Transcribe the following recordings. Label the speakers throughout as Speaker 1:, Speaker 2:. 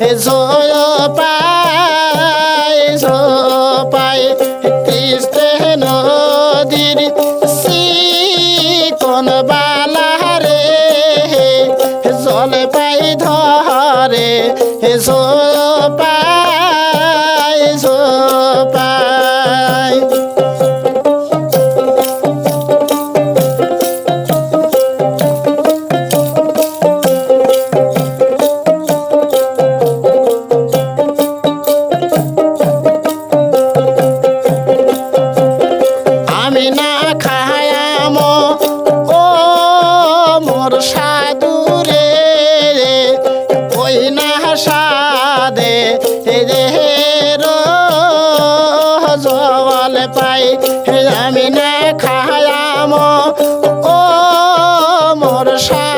Speaker 1: জয় পায় পায় কৃষ্ণে নদীর সি কোন বালা রে। পাই ধরে জয় জল হে আমি না খায়াম ও মোর সাধুরে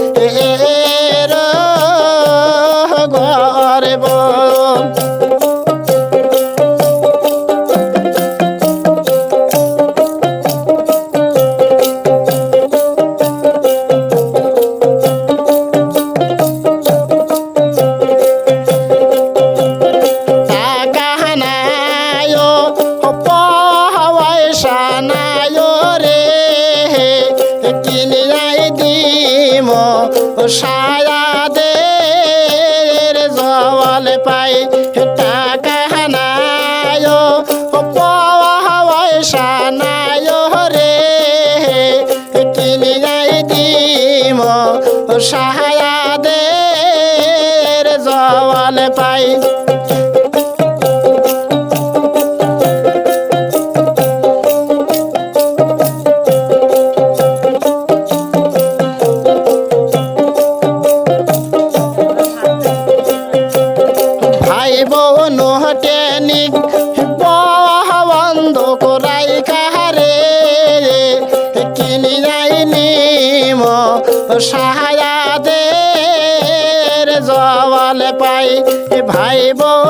Speaker 1: পাই টাকাহানায় পয়সানায় রে। কিনিয়াই দিম সায়াদের জল পাই কাহারে কিনি যাই নিম সাহাযাদের জল পাই ভাই বোন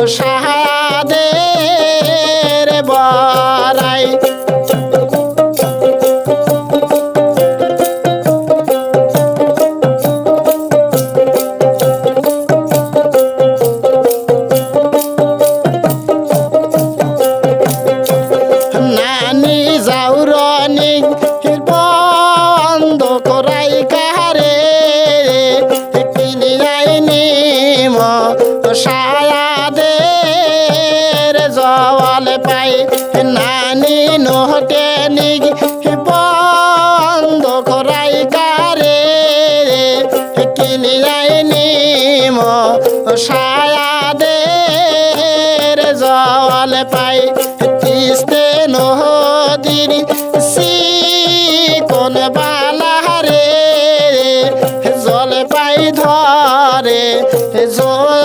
Speaker 1: puxar নানি নোটে নিগি বন্ধ করাই কারে। কিনি যাইনি মো সায়া দে জল পাই। তিস্তে নদীর সি কোন বালা জল জোর